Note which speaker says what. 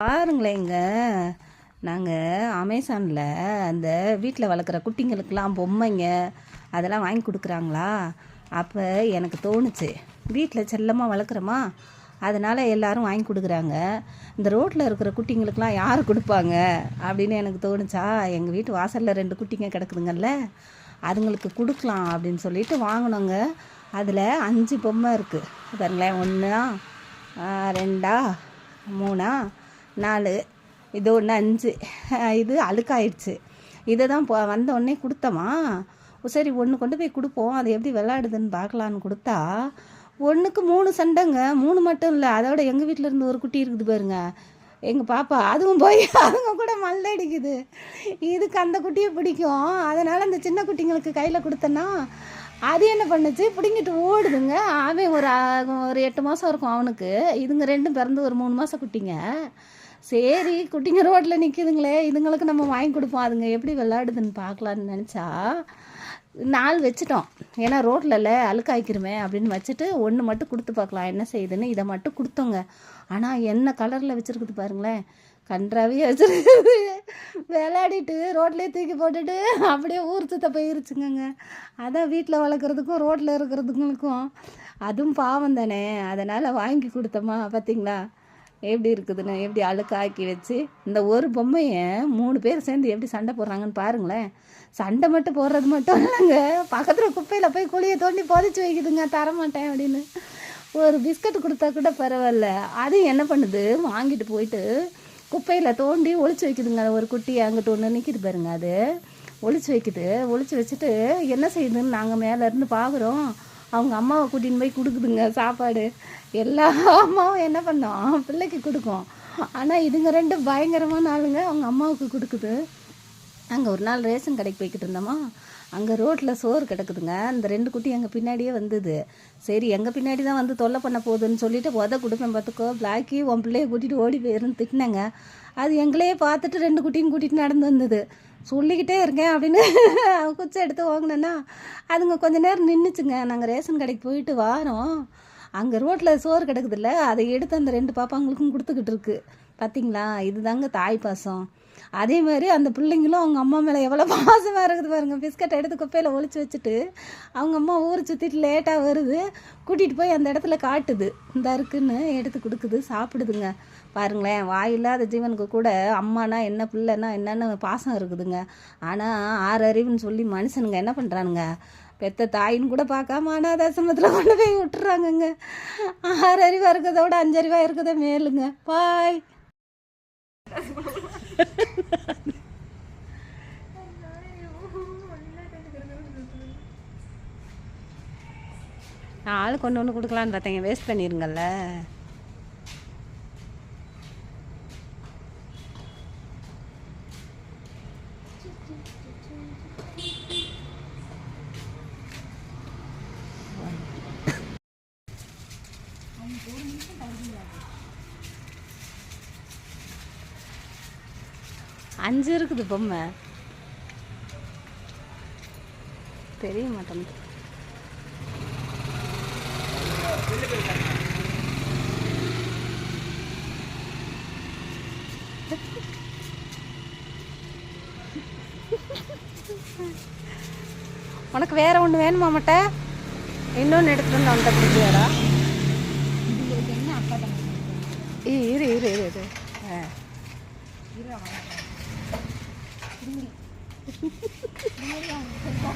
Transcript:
Speaker 1: பாருங்களேன் நாங்கள் அமேசானில் அந்த வீட்டில் வளர்க்குற குட்டிங்களுக்கெல்லாம் பொம்மைங்க அதெல்லாம் வாங்கி கொடுக்குறாங்களா? அப்போ எனக்கு தோணுச்சு. வீட்டில் செல்லமாக வளர்க்குறோமா? அதனால் எல்லாரும் வாங்கி கொடுக்குறாங்க. இந்த ரோட்டில் இருக்கிற குட்டிங்களுக்கெலாம் யார் கொடுப்பாங்க? அப்படின்னு எனக்கு தோணுச்சா? எங்கள் வீட்டு வாசலில் ரெண்டு குட்டிங்க கிடக்குதுங்கல்ல அதுங்களுக்கு கொடுக்கலாம் அப்படின்னு சொல்லிட்டு வாங்கினோங்க. அதில் அஞ்சு பொம்மை இருக்குது பாருங்களேன் ஒன்றா ரெண்டா மூணா நாலு இது ஒன்று அஞ்சு. இது அழுக்காயிடுச்சு. இதை தான் போ வந்த உடனே கொடுத்தோமா சரி ஒன்று கொண்டு போய் கொடுப்போம். அது எப்படி விளையாடுதுன்னு பார்க்கலான்னு கொடுத்தா ஒன்றுக்கு மூணு சண்டைங்க. மூணு மட்டும் இல்லை. அதோட எங்கள் வீட்டில் இருந்து ஒரு குட்டி இருக்குது பாருங்க. எங்கள் பாப்பா அதுவும் போய் அவங்க கூட மல்லடிக்குது இதுக்கு அந்த குட்டியை பிடிக்கும். அதனால் அந்த சின்ன குட்டிங்களுக்கு கையில் கொடுத்தேன்னா அது என்ன பண்ணுச்சு? பிடிங்கிட்டு ஓடுதுங்க. அவன் ஒரு ஒரு எட்டு மாதம் இருக்கும் அவனுக்கு. இதுங்க ரெண்டும் பிறந்து ஒரு மூணு மாதம் குட்டிங்க. சரி குட்டிங்க ரோட்டில் நிற்கிதுங்களே இதுங்களுக்கு நம்ம வாங்கி கொடுப்போம். அதுங்க எப்படி விளையாடுதுன்னு பார்க்கலான்னு நினச்சா நாள் வச்சுட்டோம். ஏன்னா ரோட்லல அழுக்காய்க்கிறமே அப்படின்னு வச்சுட்டு ஒன்று மட்டும் கொடுத்து பார்க்கலாம். என்ன செய்யுதுன்னு இதை மட்டும் கொடுத்தோங்க. ஆனால் என்ன கலரில் வச்சுருக்குது பாருங்களேன். கன்றாவே வச்சுருக்குது. விளையாடிட்டு ரோட்லேயே தூக்கி போட்டுட்டு அப்படியே ஊர் சுத்த போயிருச்சுங்க அதான் வீட்டில் வளர்க்குறதுக்கும் ரோட்டில் இருக்கிறதுங்களுக்கும் அதுவும் பாவம் தானே. அதனால் வாங்கி கொடுத்தோமா பார்த்தீங்களா எப்படி இருக்குதுன்னு எப்படி அழுக்காக்கி வச்சு இந்த ஒரு பொம்மையை மூணு பேர் சேர்ந்து எப்படி சண்டை போடுறாங்கன்னு பாருங்களேன். சண்டை மட்டும் போடுறது மட்டும் இல்லைங்க. பக்கத்தில் குப்பையில் போய் குழியை தோண்டி புதைச்சி வைக்குதுங்க தரமாட்டேன் அப்படின்னு. ஒரு பிஸ்கட் கொடுத்தா கூட பரவாயில்ல. அது என்ன பண்ணுது? வாங்கிட்டு போயிட்டு குப்பையில் தோண்டி ஒழிச்சு வைக்குதுங்க. ஒரு குட்டி அங்கிட்டு ஒன்று நிற்கிது பாருங்க அது. ஒழிச்சு வைக்குது. ஒழிச்சு வச்சுட்டு என்ன செய்யுதுன்னு நாங்கள் மேலே இருந்து பார்க்குறோம் அவங்க அம்மாவை கூட்டின்னு போய் கொடுக்குதுங்க சாப்பாடு. எல்லா அம்மாவும் என்ன பண்ணோம் பிள்ளைக்கு கொடுக்கும். ஆனால் இதுங்க ரெண்டு பயங்கரமான ஆளுங்க அவங்க அம்மாவுக்கு கொடுக்குது. அங்கே ஒரு நாள் ரேஷன் கடைக்கு போய்கிட்டு இருந்தோமா அங்கே ரோட்டில் சோறு கிடக்குதுங்க. அந்த ரெண்டு குட்டி எங்கள் பின்னாடியே வந்தது. சரி எங்கள் பின்னாடி தான் வந்து தொல்லை பண்ண போகுதுன்னு சொல்லிட்டு உத கொடுப்பேன் பார்த்துக்கோ பிளாக்கி உன் பிள்ளைய கூட்டிகிட்டு ஓடி போயிருன்னு திட்டினாங்க. அது எங்களையே பார்த்துட்டு ரெண்டு குட்டியும் கூட்டிகிட்டு நடந்து வந்தது. சொல்லிக்கிட்டே இருக்கேன் அப்படின்னு குச்சி எடுத்து வாங்கினேன்னா அதுங்க கொஞ்ச நேரம் நின்றுச்சுங்க நாங்கள் ரேஷன் கடைக்கு போயிட்டு வாரோம். அங்கே ரோட்டில் சோறு கிடக்குதுல்ல அதை எடுத்து அந்த ரெண்டு பாப்பாங்களுக்கும் கொடுத்துக்கிட்டு இருக்குது பார்த்தீங்களா இதுதாங்க தாய் பாசம். அதே மாதிரி அந்த பிள்ளைங்களும் அவங்க அம்மா மேலே எவ்வளோ பாசமாக இருக்குது பாருங்க. பிஸ்கட் எடுத்து குப்பையில் ஒழிச்சு வச்சுட்டு அவங்க அம்மா ஊர் சுற்றிட்டு லேட்டாக வருது. கூட்டிகிட்டு போய் அந்த இடத்துல காட்டுது. இந்த இருக்குன்னு எடுத்து கொடுக்குது சாப்பிடுதுங்க. பாருங்களேன் வாயில்லாத ஜீவனுக்கு கூட அம்மானா என்ன பிள்ளைனா என்னென்ன பாசம் இருக்குதுங்க. ஆனால் ஆறு அறிவுன்னு சொல்லி மனுஷனுங்க என்ன பண்ணுறானுங்க பெத்த தாயின்னு கூட பார்க்காம அனாதாசிரமத்தில் கொண்டு போய் விட்டுறாங்கங்க. ஆறு அறிவாக இருக்கிறத விட அஞ்சறிவாக இருக்கிறத மேலுங்க. பாய். நான் ஆள் கொண்டு ஒன்று கொடுக்கலான்னு பார்த்தேங்க வேஸ்ட் பண்ணிருங்கல்ல. அஞ்சு இருக்குது பொம்மை. தெரிய மாட்டேங்குது. உனக்கு வேற ஒன்று வேணுமா மட்ட? இன்னொன்று எடுத்துட்டு வந்து அவன்கிட்ட கொடுக்கலையாடா ஏய் இரு இரு இரு இரு. ஆ. 눈물이 눈물이 안 된다